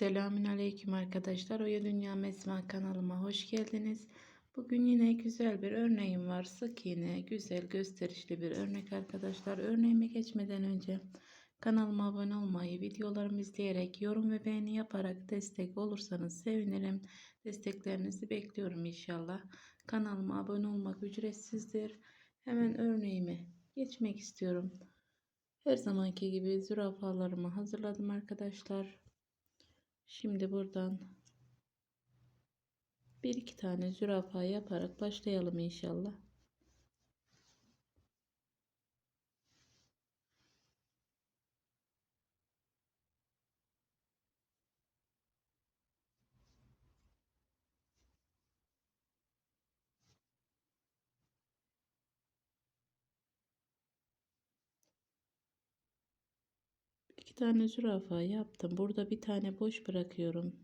Selamün Aleyküm arkadaşlar. Oya Dünya Mesma kanalıma hoş geldiniz. Bugün yine güzel bir örneğim var. Sık iğne, güzel gösterişli bir örnek arkadaşlar. Örneğime geçmeden önce kanalıma abone olmayı, videolarımı izleyerek, yorum ve beğeni yaparak destek olursanız sevinirim. Desteklerinizi bekliyorum inşallah. Kanalıma abone olmak ücretsizdir. Hemen örneğime geçmek istiyorum. Her zamanki gibi zürafalarımı hazırladım arkadaşlar. Şimdi buradan bir iki tane zürafa yaparak başlayalım inşallah. İki tane zürafa yaptım. Burada bir tane boş bırakıyorum.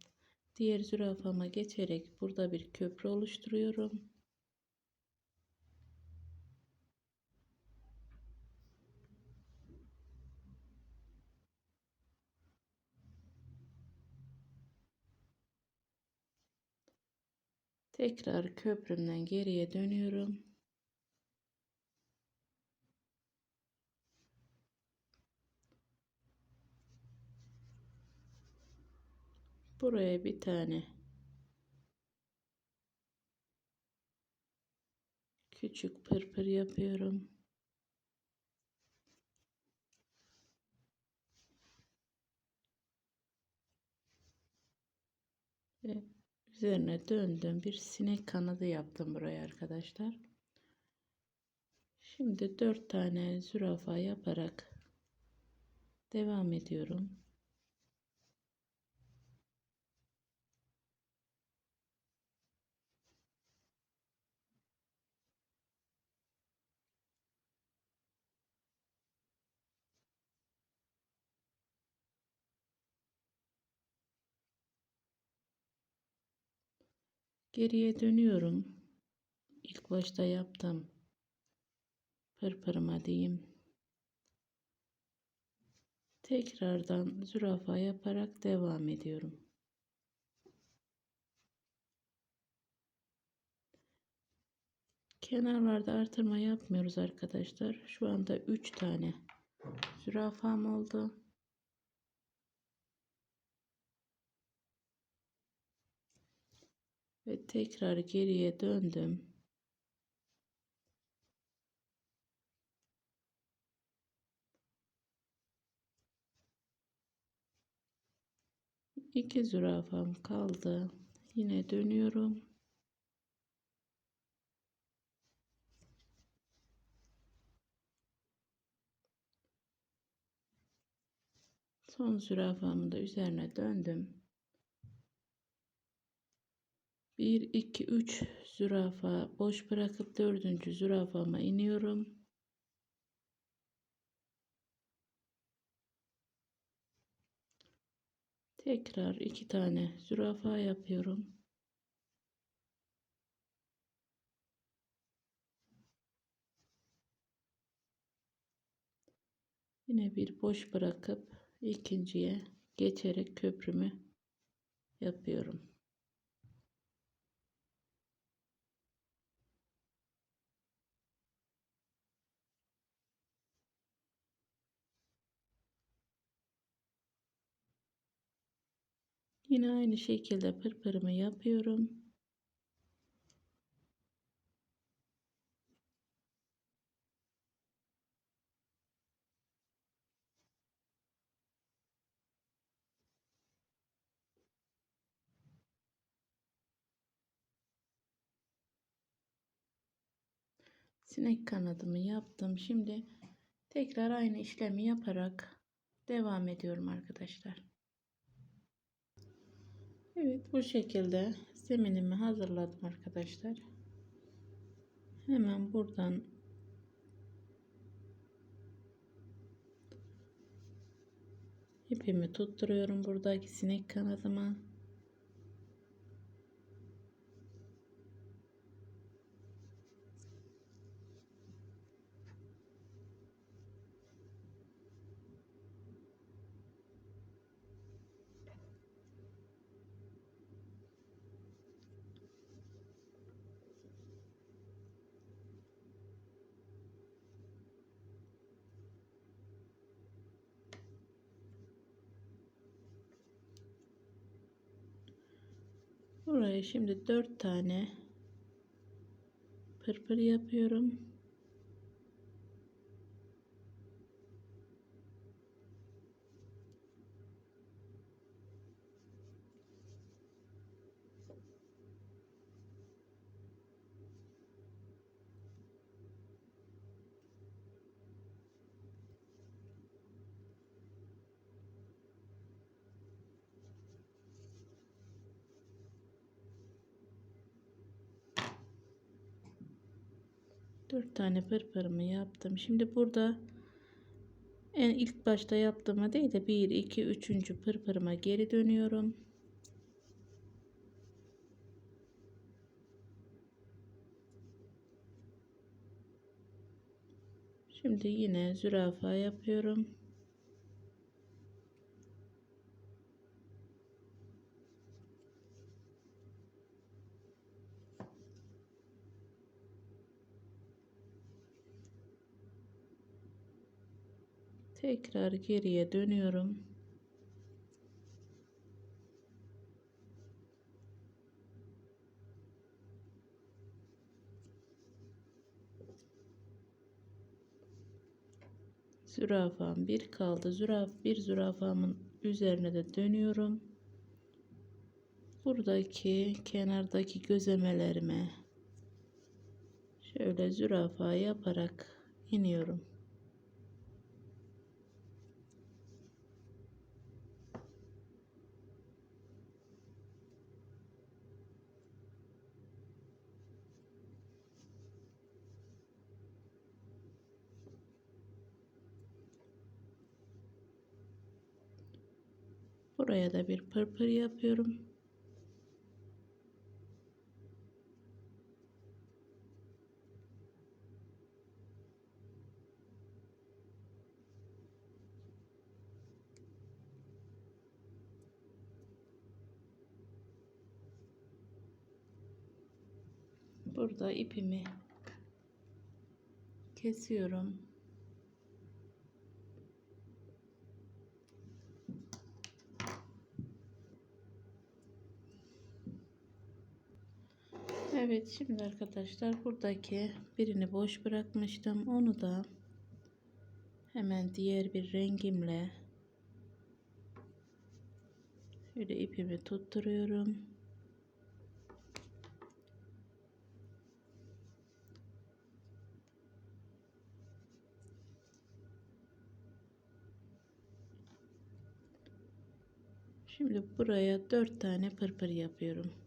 Diğer zürafama geçerek burada bir köprü oluşturuyorum. Tekrar köprümden geriye dönüyorum. Buraya bir tane küçük pırpır yapıyorum. Ve üzerine döndüm. Bir sinek kanadı yaptım buraya arkadaşlar. Şimdi dört tane zürafa yaparak devam ediyorum. Geriye dönüyorum. İlk başta yaptım. Pırpırıma diyeyim. Tekrardan zürafa yaparak devam ediyorum. Kenarlarda artırma yapmıyoruz arkadaşlar. Şu anda 3 tane zürafam oldu. Ve tekrar geriye döndüm. İki zürafam kaldı. Yine dönüyorum. Son zürafamın da üzerine döndüm. 1 2 3 zürafa boş bırakıp dördüncü zürafama iniyorum. Tekrar iki tane zürafa yapıyorum. Yine bir boş bırakıp ikinciye geçerek köprümü yapıyorum. Yine aynı şekilde pırpırımı yapıyorum. Sinek kanadımı yaptım. Şimdi tekrar aynı işlemi yaparak devam ediyorum arkadaşlar. Evet bu şekilde zeminimi hazırladım arkadaşlar. Hemen buradan ipimi tutturuyorum buradaki sinek kanadıma. Buraya şimdi 4 tane pırpır yapıyorum. Dört tane pırpırımı yaptım. Şimdi burada en ilk başta yaptığıma değil de 1 2 3. pırpırıma geri dönüyorum. Şimdi yine zürafa yapıyorum. Tekrar geriye dönüyorum. Zürafam bir kaldı. Züraf bir zürafamın üzerine de dönüyorum. Buradaki kenardaki gözemelerime şöyle zürafa yaparak iniyorum. Buraya da bir pırpır yapıyorum. Burada ipimi kesiyorum. Evet şimdi arkadaşlar buradaki birini boş bırakmıştım. Onu da hemen diğer bir rengimle şöyle ipimi tutturuyorum. Şimdi buraya dört tane pırpır yapıyorum.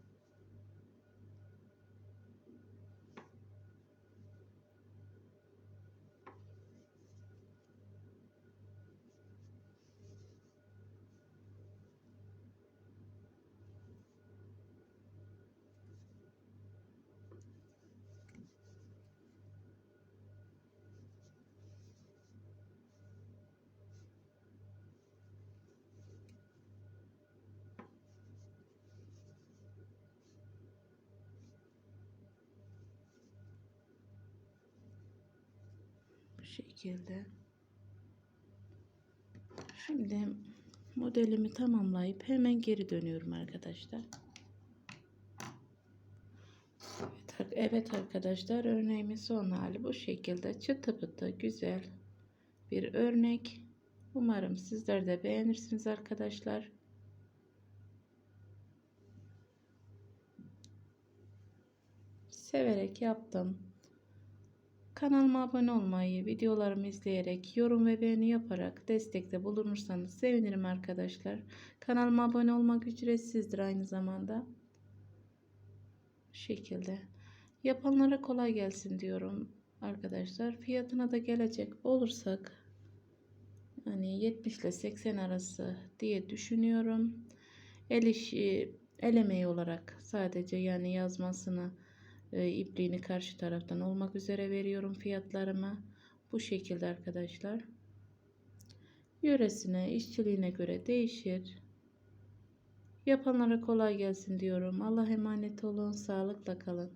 Bu şekilde. Şimdi modelimi tamamlayıp hemen geri dönüyorum arkadaşlar. Evet, arkadaşlar örneğimin son hali bu şekilde çıtı pıtı güzel bir örnek. Umarım sizler de beğenirsiniz arkadaşlar. Severek yaptım. Kanalıma abone olmayı, videolarımı izleyerek, yorum ve beğeni yaparak destekte bulunursanız sevinirim arkadaşlar. Kanalıma abone olmak ücretsizdir aynı zamanda. Bu şekilde. Yapanlara kolay gelsin diyorum arkadaşlar. Fiyatına da gelecek olursak hani 70 ile 80 arası diye düşünüyorum. El işi, el olarak sadece yani yazmasını e, ipliğini karşı taraftan olmak üzere veriyorum fiyatlarımı. Bu şekilde arkadaşlar. Yöresine, işçiliğine göre değişir. Yapanlara kolay gelsin diyorum. Allah emanet olun. Sağlıkla kalın.